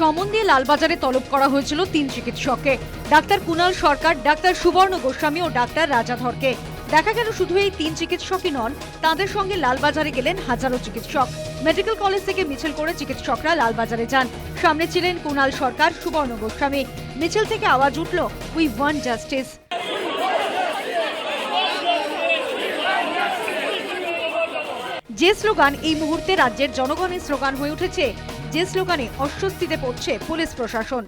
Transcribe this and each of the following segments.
সমন দিয়ে লালবাজারে তলব করা হয়েছিল তিন চিকিৎসককে। ডাক্তার কুনাল সরকার, ডাক্তার সুবর্ণ গোস্বামী ও ডাক্তার রাজাধরকে। দেখা গেল শুধু এই তিন চিকিৎসকই নন, তাদের সঙ্গে লালবাজারে গেলেন হাজারো চিকিৎসক। মেডিকেল কলেজ থেকে মিছিল করে চিকিৎসকরা লালবাজারে যান। সামনে ছিলেন কুনাল সরকার, সুবর্ণ গোস্বামী। মিছিল থেকে আওয়াজ উঠল উই ওয়ান জাস্টিস যে স্লোগান এই মুহূর্তে রাজ্যের জনগণের স্লোগান হয়ে উঠেছে যে স্লোগানে অস্বস্তিতে পড়ছে পুলিশ প্রশাসন।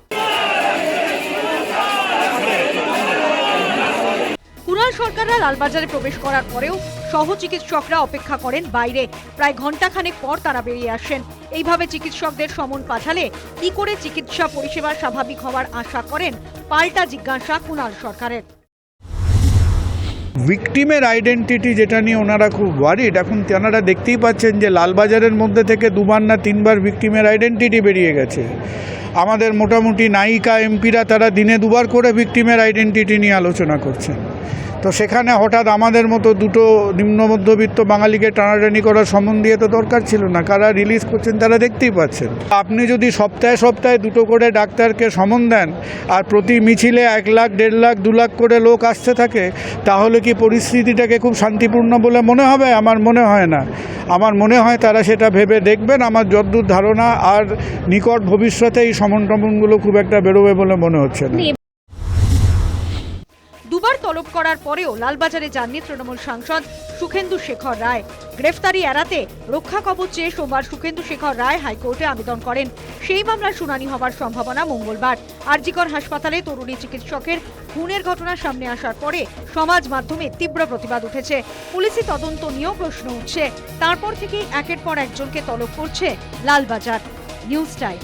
কুণাল সরকাররা লালবাজারে প্রবেশ করার পরেও সহ চিকিৎসকরা অপেক্ষা করেন বাইরে। প্রায় ঘন্টাখানেক পর তারা বেরিয়ে আসেন। এইভাবে চিকিৎসকদের সমন পাঠালে কি করে চিকিৎসা পরিষেবা স্বাভাবিক হওয়ার আশা করেন পাল্টা জিজ্ঞাসা কুণাল সরকারের। ভিকটিমের আইডেন্টিটি যেটা নিয়ে ওনারা খুব ওয়ারিড এখন তেনারা দেখতেই পাচ্ছেন যে লালবাজারের মধ্যে থেকে দুবার না তিনবার ভিকটিমের আইডেন্টিটি বেরিয়ে গেছে। আমাদের মোটামুটি নায়িকা, এমপিরা তারা দিনে দুবার করে ভিকটিমের আইডেন্টিটি নিয়ে আলোচনা করছেন তো সেখানে হঠাৎ আমাদের মতো দুটো নিম্ন মধ্যবিত্ত বাঙালিকে টানাটানি করার সম্বন্ধ দিয়ে তো দরকার ছিল না। কারা রিলিজ করছেন তারা দেখতেই পাচ্ছেন। আপনি যদি সপ্তাহে সপ্তাহে দুটো করে ডাক্তারকে সমন দেন আর প্রতি মিছিলে এক লাখ, দেড় লাখ, দু লাখ করে লোক আসতে থাকে, তাহলে কি পরিস্থিতিটাকে খুব শান্তিপূর্ণ বলে মনে হবে? আমার মনে হয় না। আমার মনে হয় তারা সেটা ভেবে দেখবেন। আমার যদ্দূর ধারণা আর নিকট ভবিষ্যতে এই সমন টমনগুলো খুব একটা বেরোবে বলে মনে হচ্ছে না। দুবার তলব করার পরেও লালবাজারে যাননি তৃণমূল সাংসদ সুখেন্দু শেখর রায়। গ্রেফতারি এড়াতে রক্ষা কবচ চেয়ে সোমবার সুখেন্দু শেখর রায় হাইকোর্টে আবেদন করেন। সেই মামলার শুনানি হওয়ার সম্ভাবনা মঙ্গলবার। আরজিকর হাসপাতালে তরুণী চিকিৎসকের খুনের ঘটনা সামনে আসার পরে সমাজ মাধ্যমে তীব্র প্রতিবাদ উঠেছে। পুলিশি তদন্ত নিয়েও প্রশ্ন উঠছে। তারপর থেকেই একের পর একজনকে তলব করছে লালবাজার। News time.